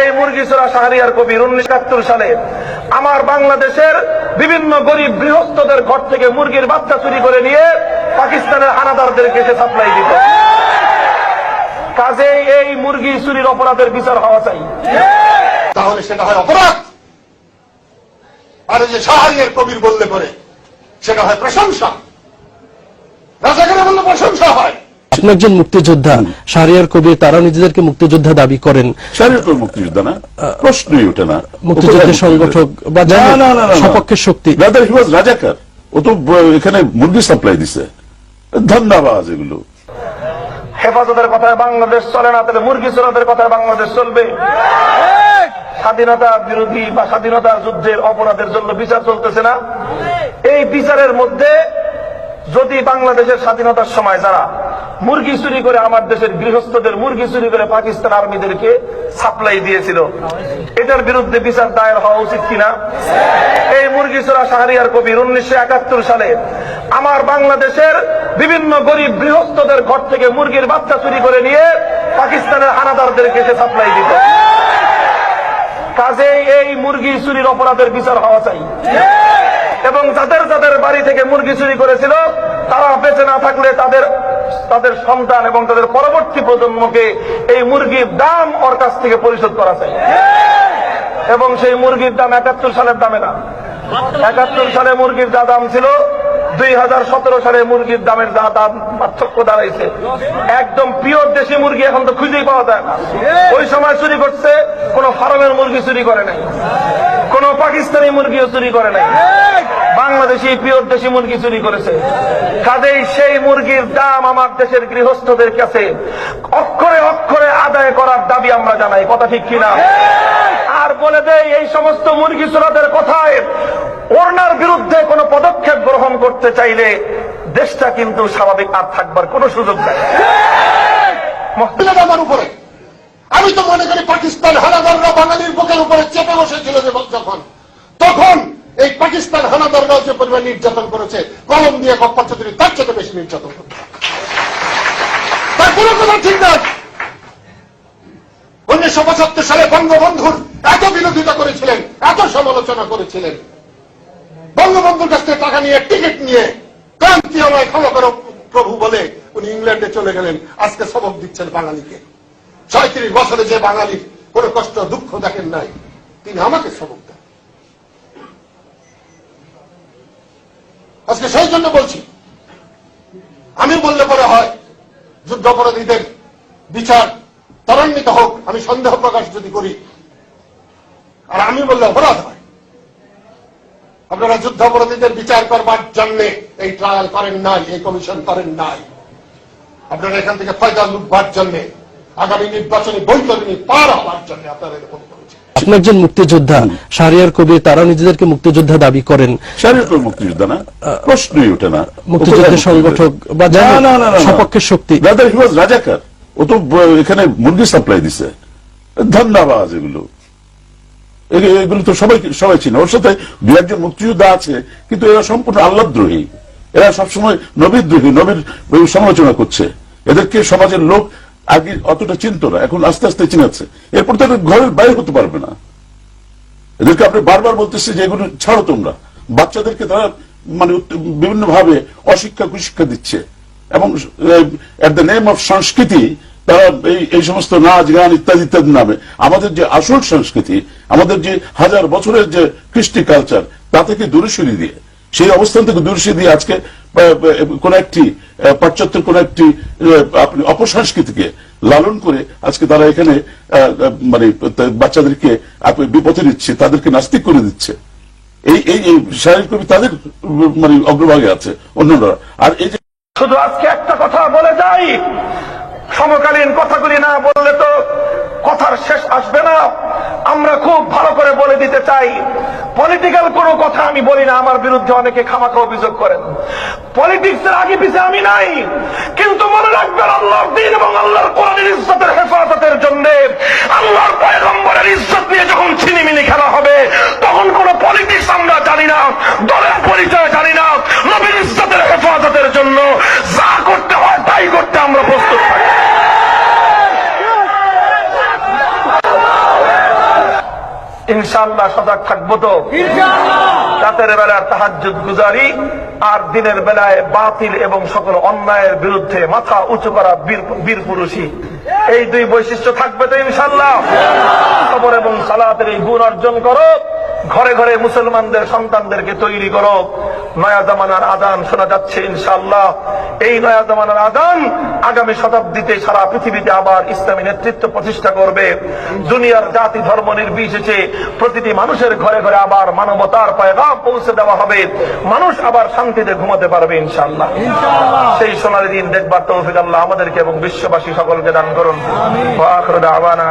এই মুরগিচোরা শাহরিয়ার কবির উনিশ একাত্তর সালে আমার বাংলাদেশের বিভিন্ন গরিব গৃহস্থদের ঘর থেকে মুরগির বাচ্চা চুরি করে নিয়ে পাকিস্তানের হানাদারদেরকে সে সাপ্লাই দিত। কাজেই এই মুরগি চুরির অপরাধের বিচার হওয়া চাই। তাহলে সেটা হয় অপরাধ। আর যে শাহরিয়ার কবির বললে পরে, সেটা হয় প্রশংসা। রাজাকারে বললে প্রশংসা হয়। আপনি একজন মুক্তিযোদ্ধা। শাহরিয়ার কবির তারা নিজেদেরকে মুক্তিযোদ্ধা দাবি করেন। শারীরিক মুক্তিযোদ্ধা না? প্রশ্নই ওঠে না। মুক্তিযুদ্ধের সংগঠক বা। সপক্ষের শক্তি। রাজাকার। ও তো এখানে মুরগি সাপ্লাই দিছে। ধন্যবাদ এগুলো। হেফাজতের কথায় বাংলাদেশ চলে না তাহলে মুরগি চোরাদের কথায় বাংলাদেশ চলবে? স্বাধীনতা বিরোধী বা স্বাধীনতা যুদ্ধের অপরাধের জন্য বিচার চলতেছে না। এই বিচারের মধ্যে যদি বাংলাদেশের স্বাধীনতার সময় যারা মুরগি চুরি করে আমার দেশের গৃহস্থদের মুরগি চুরি করে পাকিস্তান আর্মিদেরকে সাপ্লাই দিয়েছিল। এটার বিরুদ্ধে বিচার দায়ের হওয়া উচিত কিনা? এই মুরগি চোরা শাহরিয়ার কবির উনিশশো একাত্তর সালে আমার বাংলাদেশের বিভিন্ন গরিব গৃহস্থদের ঘর থেকে মুরগির বাচ্চা চুরি করে নিয়ে পাকিস্তানের হানাদারদেরকে সে সাপ্লাই দিত। কাজেই এই মুরগি চুরির অপরাধের বিচার হওয়া চাই। এবং যাদের যাদের বাড়ি থেকে মুরগি চুরি করেছিল, তারা বেঁচে না থাকলে তাদের তাদের সন্তান এবং তাদের পরবর্তী প্রজন্মকে এই মুরগির দাম ওর কাছ থেকে পরিশোধ করা চাই। এবং সেই মুরগির দাম একাত্তর সালের দামে না। একাত্তর সালে মুরগির যা দাম ছিল, দুই হাজার সতেরো সালে মুরগির দামের যা দাম পার্থক্য দাঁড়াইছে। একদম পিওর দেশি মুরগি এখন তো খুঁজেই পাওয়া যায় না। ওই সময় চুরি করছে, কোন ফার্মের মুরগি চুরি করে নাই। কোন পাকিস্তানি মুরগিও চুরি করে নাই। বাংলাদেশি পিওর দেশি মুরগি চুরি করেছে। কাজেই সেই মুরগির দাম আমার দেশের গৃহস্থদের কাছে অক্ষরে অক্ষরে আদায় করার দাবি আমরা জানাই। কথা ঠিক কিনা? আর বলে দেয় এই সমস্ত মুরগি চোরাদের কথায় ওনার বিরুদ্ধে কোনো পদক্ষেপ গ্রহণ করতে চাইলে দেশটা কিন্তু স্বাভাবিক আর থাকবার কোনো সুযোগ নাই। আমার উপরে। আমি তো মনে করি পাকিস্তান হানাদাররা বাঙালির বুকের উপরে চেপে বসেছিল যখন তখন এই পাকিস্তান হানাদাররাও যে পরিমাণ নির্যাতন করেছে। কলম দিয়ে গপ্পা চৌধুরী তার চেয়ে বেশি নির্যাতন করতে তার কথা ঠিক নয় উনিশশো পঁচাত্তর সালে বঙ্গবন্ধুর এত বিরোধিতা করেছিলেন, এত সমালোচনা করেছিলেন। বঙ্গবন্ধুর কাছ থেকে টাকা নিয়ে, টিকিট নিয়ে ক্রান্তি আমায় ক্ষমা করো প্রভু বলে উনি ইংল্যান্ডে চলে গেলেন। আজকে সবক দিচ্ছেন বাঙালিকে। ছয়ত্রিশ বছরে যে বাঙালির কোনো কষ্ট দুঃখ দেখেন নাই, তিনি আমাকে সবক দেন। আজকে সেই জন্য বলছি, আমি বললে পরে হয়, যুদ্ধ অপরাধীদের বিচার ত্বরান্বিত হোক, আমি সন্দেহ প্রকাশ যদি করি। আর আমি বললে অপরাধ হয়। আপনারা যুদ্ধ অপরাধীদের বিচার করবার জন্য এই ট্রায়াল করেন নাই, এই কমিশন করেন নাই। আপনারা এখান থেকে ফয়দা লুটবার জন্য, আগামী নির্বাচনী বৈতরণী পার হওয়ার জন্য আপনারা এরকম করেছেন। আপনি একজন মুক্তিযোদ্ধা শাহরিয়ার কবির তারা নিজেদেরকে মুক্তিযোদ্ধা দাবি করেন। মুক্তিযোদ্ধা না? প্রশ্নই ওঠে না। মুক্তিযুদ্ধের সংগঠক বা। সপক্ষের শক্তি। রাজাকার ও তো এখানে মুরগি সাপ্লাই দিছে। ধন্যবাদ এগুলো। এগুলো তো সবাই সবাই চিনে। ওর সাথে দু একজন মুক্তিযোদ্ধা আছে কিন্তু এরা সম্পূর্ণ আল্লাহদ্রোহী এরা সবসময় নবীর দ্রোহী নবীর সমালোচনা করছে। এদেরকে সমাজের লোক আগে অতটা চিনত না, এখন আস্তে আস্তে চিনাচ্ছে। এরপর তো ঘরের বাইরে হতে পারবে না। এদেরকে আপনি বারবার বলতেছে যে এগুলো ছাড়ো তোমরা। বাচ্চাদেরকে তারা মানে বিভিন্ন ভাবে অশিক্ষা, কুশিক্ষা দিচ্ছে। এবং এট দ্য নেম অফ সংস্কৃতি, তারা এই এই সমস্ত নাচ, গান ইত্যাদি ইত্যাদি নামে। আমাদের যে আসল সংস্কৃতি, আমাদের যে হাজার বছরের যে কৃষ্টি কালচার তা থেকে দূরে সরিয়ে দিয়ে সেই অবস্থান থেকে দূরে সরিয়ে দিয়ে আজকে কোন একটি পাশ্চাত্যের কোন একটি আপনি অপসংস্কৃতিকে লালন করে আজকে তারা এখানে মানে বাচ্চাদেরকে বিপথে নিচ্ছে, তাদেরকে নাস্তিক করে দিচ্ছে। এই এই শারীরিক কবি তাদের মানে অগ্রভাগে আছে অন্যরা। আর এই যে শুধু আজকে একটা কথা বলে যাই, সমকালীন কথাগুলি না বললে তো কথার শেষ আসবে না। আমরা খুব ভালো করে বলে দিতে চাই পলিটিক্যাল কোনো কথা আমি বলি না, আমার বিরুদ্ধে অনেকে খামাখা অভিযোগ করেন। পলিটিক্স এর আগে পিছিয়ে আমি নাই, কিন্তু মনে রাখবেন আল্লাহর দিন এবং আল্লাহর কোরআনের ইজ্জতের হেফাজতের জন্য আল্লাহর পয়গম্বরের ইজ্জত নিয়ে যখন ছিনিমিনি খেলা হবে, তখন কোন পলিটিক্স আমরা জানি না, দলের পরিচয় জানি না, নবীর ইজ্জতের হেফাজতের জন্য যা করতে হয় তাই করতে আমরা প্রস্তুত থাকি ইনশাআল্লাহ সজাগ থাকব তো। রাতের বেলার তাহাজুদ গুজারি আর দিনের বেলায় বাতিল এবং সকল অন্যায়ের বিরুদ্ধে মাথা উঁচু করা বীর পুরুষী এই দুই বৈশিষ্ট্য থাকবে তো ইনশাল্লাহ খবর এবং সালাতের এই গুণ অর্জন করো। ঘরে ঘরে মুসলমানদের সন্তানদেরকে তৈরি করো। নয়া জামানার আদান শোনা যাচ্ছে ইনশাআল্লাহ। এই নয়া জামানার আদান আগামী শতাব্দীতে সারা পৃথিবীতে আবার ইসলামী নেতৃত্ব প্রতিষ্ঠা করবে। দুনিয়ার জাতি ধর্ম নির্বিশেষে প্রতিটি মানুষের ঘরে ঘরে আবার মানবতার পয়গাম পৌঁছে দেওয়া হবে। মানুষ আবার শান্তিতে ঘুমাতে পারবে ইনশাল্লাহ সেই সোনালী দিন দেখবার তৌফিক আল্লাহ আমাদেরকে এবং বিশ্ববাসী সকলকে দান করুন। ওয়া আখিরু দাওয়ানা